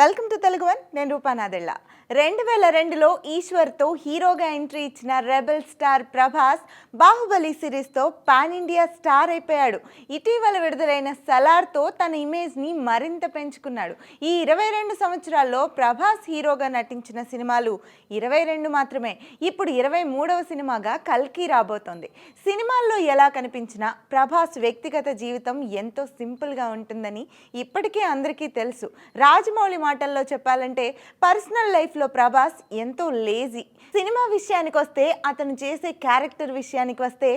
Welcome to Telugu one నేను రూపానాదెళ్ళ రెండు వేల రెండులో ఈశ్వర్తో హీరోగా ఎంట్రీ ఇచ్చిన రెబల్ స్టార్ ప్రభాస్ బాహుబలి సిరీస్తో పాన్ ఇండియా స్టార్ అయిపోయాడు. ఇటీవల విడుదలైన సలార్తో తన ఇమేజ్ని మరింత పెంచుకున్నాడు. ఈ ఇరవై రెండు సంవత్సరాల్లో ప్రభాస్ హీరోగా నటించిన సినిమాలు ఇరవై రెండు మాత్రమే. ఇప్పుడు ఇరవై మూడవ సినిమాగా కల్కి రాబోతోంది. సినిమాల్లో ఎలా కనిపించినా ప్రభాస్ వ్యక్తిగత జీవితం ఎంతో సింపుల్గా ఉంటుందని ఇప్పటికే అందరికీ తెలుసు. రాజమౌళి మాటల్లో చెప్పాలంటే పర్సనల్ లైఫ్లో ప్రభాస్ ఎంతో లేజీ. సినిమా విషయానికి వస్తే అతను చేసే క్యారెక్టర్ విషయానికి వస్తే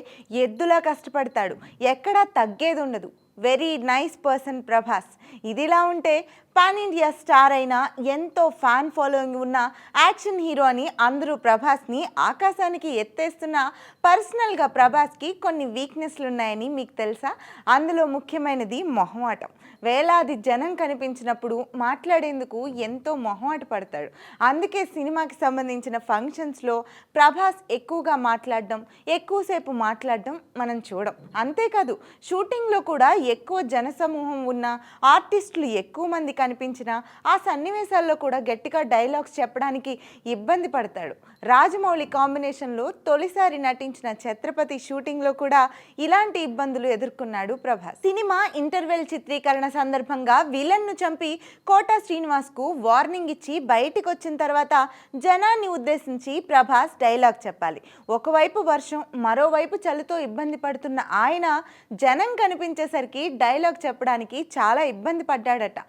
ఎద్దులా కష్టపడతాడు. ఎక్కడా తగ్గేది ఉండదు వెరీ నైస్ పర్సన్ ప్రభాస్. ఇదిలా ఉంటే పాన్ ఇండియా స్టార్ అయిన ఎంతో ఫ్యాన్ ఫాలోయింగ్ ఉన్న యాక్షన్ హీరో అని అందరూ ప్రభాస్ని ఆకాశానికి ఎత్తేస్తున్న పర్సనల్గా ప్రభాస్కి కొన్ని వీక్నెస్లు ఉన్నాయని మీకు తెలుసా? అందులో ముఖ్యమైనది మొహమాటం. వేలాది జనం కనిపించినప్పుడు మాట్లాడేందుకు ఎంతో మొహమాట పడతాడు. అందుకే సినిమాకి సంబంధించిన ఫంక్షన్స్లో ప్రభాస్ ఎక్కువగా మాట్లాడడం ఎక్కువసేపు మాట్లాడడం మనం చూడం. అంతేకాదు షూటింగ్లో కూడా ఎక్కువ జనసమూహం ఉన్న ఆర్టిస్టులు ఎక్కువ మంది కనిపించిన ఆ సన్నివేశాల్లో కూడా గట్టిగా డైలాగ్స్ చెప్పడానికి ఇబ్బంది పడతాడు. రాజమౌళి కాంబినేషన్లో తొలిసారి నటించిన ఛత్రపతి షూటింగ్లో కూడా ఇలాంటి ఇబ్బందులు ఎదుర్కొన్నాడు ప్రభాస్. సినిమా ఇంటర్వెల్ చిత్రీకరణ సందర్భంగా విలన్ను చంపి కోటా శ్రీనివాస్కు వార్నింగ్ ఇచ్చి బయటికి వచ్చిన తర్వాత జనాన్ని ఉద్దేశించి ప్రభాస్ డైలాగ్ చెప్పాలి. ఒకవైపు వర్షం మరోవైపు చలితో ఇబ్బంది పడుతున్న ఆయన జనం కనిపించేసరికి డైలాగ్ చెప్పడానికి చాలా ఇబ్బంది పడ్డాడట.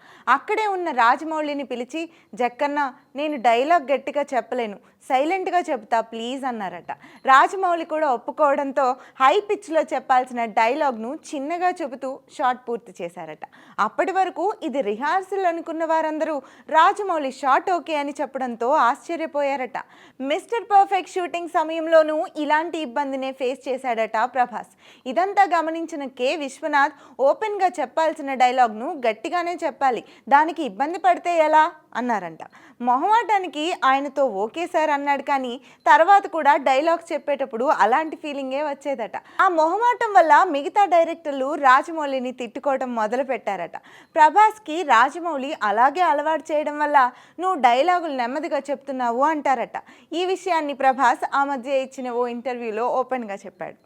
అక్కడే ఉన్న రాజమౌళిని పిలిచి జక్కన్న నేను డైలాగ్ గట్టిగా చెప్పలేను. సైలెంట్గా చెప్తా ప్లీజ్ అన్నారట. రాజమౌళి కూడా ఒప్పుకోవడంతో హై పిచ్లో చెప్పాల్సిన డైలాగ్ను చిన్నగా చెబుతూ షార్ట్ పూర్తి చేశారట. అప్పటి వరకు ఇది రిహార్సల్ అనుకున్న వారందరూ రాజమౌళి షార్ట్ ఓకే అని చెప్పడంతో ఆశ్చర్యపోయారట. మిస్టర్ పర్ఫెక్ట్ షూటింగ్ సమయంలోనూ ఇలాంటి ఇబ్బందినే ఫేస్ చేశాడట ప్రభాస్. ఇదంతా గమనించిన కె. విశ్వనాథ్ ఓపెన్గా చెప్పాల్సిన డైలాగ్ను గట్టిగానే చెప్పాలి. దానికి ఇబ్బంది పడితే ఎలా? అన్నారంట. మొహమాటానికి ఆయనతో ఓకే సార్ అన్నాడు కానీ తర్వాత కూడా డైలాగ్స్ చెప్పేటప్పుడు అలాంటి ఫీలింగే వచ్చేదట. ఆ మొహమాటం వల్ల మిగతా డైరెక్టర్లు రాజమౌళిని తిట్టుకోవడం మొదలు పెట్టారట. ప్రభాస్కి రాజమౌళి అలాగే అలవాటు చేయడం వల్ల నువ్వు డైలాగులు నెమ్మదిగా చెప్తున్నావు అంటారట. ఈ విషయాన్ని ప్రభాస్ ఆ మధ్య ఇచ్చిన ఓ ఇంటర్వ్యూలో ఓపెన్గా చెప్పాడు.